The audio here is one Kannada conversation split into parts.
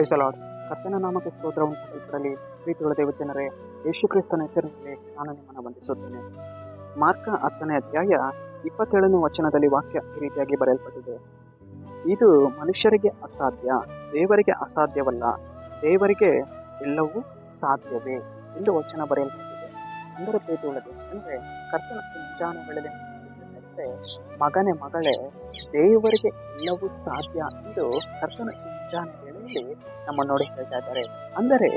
ಪ್ರೈಸ್ ಅಲಾಡ್ ಕರ್ತನ ನಾಮಕ್ಕೆ ಸ್ತೋತ್ರ ಉಂಟಾಗಲಿ ಪ್ರೀತಿಗಳ ದೇವ ಜನರೇ ಯೇಸು ಕ್ರಿಸ್ತನ ಹೆಸರಿನಲ್ಲಿ ನಾನು ನಿಮ್ಮನ್ನು ವಂದಿಸುತ್ತೇನೆ. ಮಾರ್ಕ ಹತ್ತನೇ ಅಧ್ಯಾಯ ಇಪ್ಪತ್ತೇಳನೇ ವಚನದಲ್ಲಿ ವಾಕ್ಯ ಈ ರೀತಿಯಾಗಿ ಬರೆಯಲ್ಪಟ್ಟಿದೆ. ಇದು ಮನುಷ್ಯರಿಗೆ ಅಸಾಧ್ಯ, ದೇವರಿಗೆ ಅಸಾಧ್ಯವಲ್ಲ, ದೇವರಿಗೆ ಎಲ್ಲವೂ ಸಾಧ್ಯವೇ ಎಂದು ವಚನ ಬರೆಯಲ್ಪಟ್ಟಿದೆ. ಅಂದರೆ ಪ್ರೀತಿಯುಳ್ಳದು ಅಂದರೆ ಕರ್ತನ ಮುಂಜಾನೆಗಳಲ್ಲಿ ಅಂದರೆ ಮಗನೇ ಮಗಳೇ, ದೇವರಿಗೆ ಎಲ್ಲವೂ ಸಾಧ್ಯ ಎಂದು ಕರ್ತನ ಮುಂಜಾನೆ ಹೇಳಿ ನಮ್ಮ ನೋಡಿ ಹೇಳ್ತಾ ಇದ್ದಾರೆ. ಅಂದರೆ,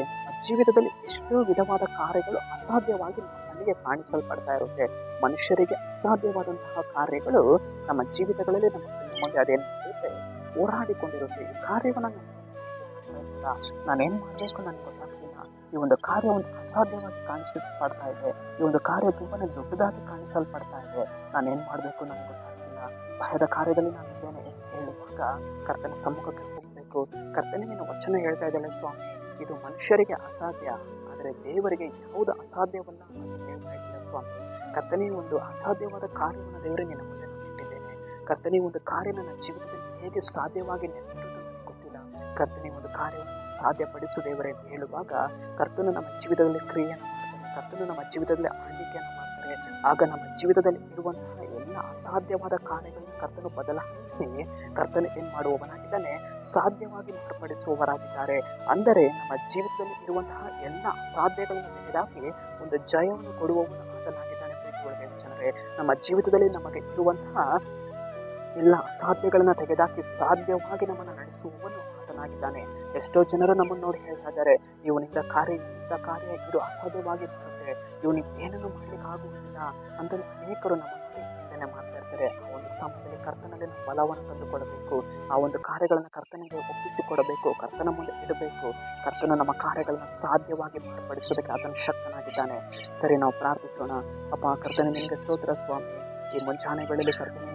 ಜೀವಿತದಲ್ಲಿ ಎಷ್ಟೋ ವಿಧವಾದ ಕಾರ್ಯಗಳು ಅಸಾಧ್ಯವಾಗಿ ನಮಗೆ ಕಾಣಿಸಲ್ಪಡ್ತಾ ಇರುತ್ತೆ. ಮನುಷ್ಯರಿಗೆ ಅಸಾಧ್ಯವಾದಂತಹ ಕಾರ್ಯಗಳು ನಮ್ಮ ಜೀವಿತಗಳಲ್ಲಿ ನಮ್ಮ ಮುಂದೆ ಅದೇನು ಹೋರಾಡಿಕೊಂಡಿರುತ್ತೆ. ಈ ಕಾರ್ಯವನ್ನು ನಾನೇನು ಮಾಡಬೇಕು ನನಗೆ ಈ ಒಂದು ಕಾರ್ಯ ಒಂದು ಅಸಾಧ್ಯವಾಗಿ ಕಾಣಿಸಲ್ಪಡ್ತಾ ಇದೆ. ಈ ಒಂದು ಕಾರ್ಯ ತುಂಬಾ ದೊಡ್ಡದಾಗಿ ಕಾಣಿಸಲ್ಪಡ್ತಾ ಇದೆ. ನಾನೇನು ಮಾಡಬೇಕು ನನಗೆ ಗೊತ್ತಾಗ್ತಿಲ್ಲ. ಭಯದ ಕಾರ್ಯದಲ್ಲಿ ನಾನು ಇದ್ದೇನೆ ಹೇಳುವಾಗ ಕರ್ತನ ಸಮ್ಮುಖಕ್ಕೆ ಹೋಗಬೇಕು. ಕರ್ತನೆ ನೀನು ವಚನ ಹೇಳ್ತಾ ಇದ್ದಾಳೆ ಸ್ವಾಮಿ. ಇದು ಮನುಷ್ಯರಿಗೆ ಅಸಾಧ್ಯ. ಆದರೆ ದೇವರಿಗೆ ಯಾವುದು ಅಸಾಧ್ಯವನ್ನ ಹೇಳ್ತಾ ಇದ್ದೀನಿ ಸ್ವಾಮಿ? ಕರ್ತನೇ ಒಂದು ಅಸಾಧ್ಯವಾದ ಕಾರ್ಯವನ್ನು ದೇವರಿಗೆ ನಮ್ಮ ಮುಂದೆ ನಾನು ಇಟ್ಟಿದ್ದೇನೆ. ಕರ್ತನೆ ಒಂದು ಕಾರ್ಯ ನನ್ನ ಜೀವನದಲ್ಲಿ ಹೇಗೆ ಸಾಧ್ಯವಾಗಿ ಗೊತ್ತಿಲ್ಲ ಕರ್ತನೆ, ಒಂದು ಕಾರ್ಯವನ್ನು ಸಾಧ್ಯಪಡಿಸು ದೇವರೇ ಅಂತ ಹೇಳುವಾಗ ಕರ್ತನು ನಮ್ಮ ಜೀವಿತದಲ್ಲಿ ಕ್ರಿಯೆಯನ್ನು ಮಾಡ್ತಾರೆ, ಕರ್ತನು ನಮ್ಮ ಜೀವಿತದಲ್ಲಿ ಆಳ್ವಿಕೆಯನ್ನು ಮಾಡ್ತಾರೆ. ಆಗ ನಮ್ಮ ಜೀವಿತದಲ್ಲಿ ಇರುವಂತಹ ಎಲ್ಲ ಅಸಾಧ್ಯವಾದ ಕಾರ್ಯಗಳನ್ನು ಕರ್ತನು ಬದಲಾಯಿಸಿ ಕರ್ತನು ಏನು ಮಾಡುವವನಾಗಿದ್ದಾನೆ, ಸಾಧ್ಯವಾಗಿ ಮಾರ್ಪಡಿಸುವವರಾಗಿದ್ದಾರೆ. ಅಂದರೆ ನಮ್ಮ ಜೀವಿತದಲ್ಲಿ ಇರುವಂತಹ ಎಲ್ಲ ಅಸಾಧ್ಯಗಳನ್ನು ತೆಗೆದಾಕಿ ಒಂದು ಜಯವನ್ನು ಕೊಡುವವನು ಆತನಾಗಿದ್ದಾನೆ ಪ್ರೀತಿಯೊಳಗೆ ಜನರೇ. ನಮ್ಮ ಜೀವಿತದಲ್ಲಿ ನಮಗೆ ಇರುವಂತಹ ಎಲ್ಲ ಅಸಾಧ್ಯಗಳನ್ನು ತೆಗೆದಾಕಿ ಸಾಧ್ಯವಾಗಿ ನಮ್ಮನ್ನು ನಡೆಸುವವನು ಆತನಾಗಿದ್ದಾನೆ ಎಷ್ಟೋ ಜನರು ನಮ್ಮನ್ನು ನೋಡಿ ಹೇಳ್ತಾ ಇದ್ದಾರೆ ಇವನಿಂದ ಕಾರ್ಯ ಇಂಥ ಕಾರ್ಯ, ಇದು ಅಸಾಧ್ಯವಾಗಿ ಬರುತ್ತೆ ಇವನಿಗೆ ಏನನ್ನು ಮಾಡಲಿಕ್ಕೆ ಆಗುವುದಿಲ್ಲ ಅಂತ ಅನೇಕರು ನಮ್ಮ ಚಿಂತನೆ ಮಾಡ್ತಾ ಇರ್ತಾರೆ. ಆ ಒಂದು ಸಮಯದಲ್ಲಿ ಕರ್ತನಲ್ಲಿ ನಾವು ಬಲವನ್ನು ತಂದುಕೊಡಬೇಕು. ಆ ಒಂದು ಕಾರ್ಯಗಳನ್ನು ಕರ್ತನಿಗೆ ಒಪ್ಪಿಸಿಕೊಡಬೇಕು. ಕರ್ತನ ಮುಂದೆ ಇಡಬೇಕು. ಕರ್ತನ ನಮ್ಮ ಕಾರ್ಯಗಳನ್ನು ಸಾಧ್ಯವಾಗಿ ಮಾರ್ಪಡಿಸೋದಕ್ಕೆ ಅದನ್ನು ಶಕ್ತನಾಗಿದ್ದಾನೆ. ಸರಿ, ನಾವು ಪ್ರಾರ್ಥಿಸೋಣ. ಅಪ್ಪ, ಕರ್ತನ ನಿಮಗೆ ಸ್ತೋತ್ರ ಸ್ವಾಮಿ. ಈ ಮುಂಜಾನೆ ವೇಳೆಯಲ್ಲಿ ಕರ್ತನೆ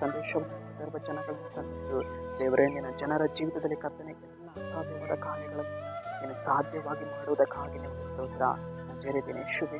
ಸಂದೇಶವನ್ನು ಸರ್ವ ಜನಗಳನ್ನು ಸಂಧಿಸು ದೇವರೇ, ನಿನ್ನ ಜನರ ಜೀವಿತದಲ್ಲಿ ಕರ್ತನೆ, ಎಲ್ಲ ಅಸಾಧ್ಯವಾದ ಕಾರ್ಯಗಳನ್ನು ನೀನು ಸಾಧ್ಯವಾಗಿ ಮಾಡುವುದಕ್ಕಾಗಿ ನಿಮಗೆ ಸ್ತೋತ್ರ. ನಾನು ಜೇರಿದ್ದೇನೆ ಶುಭ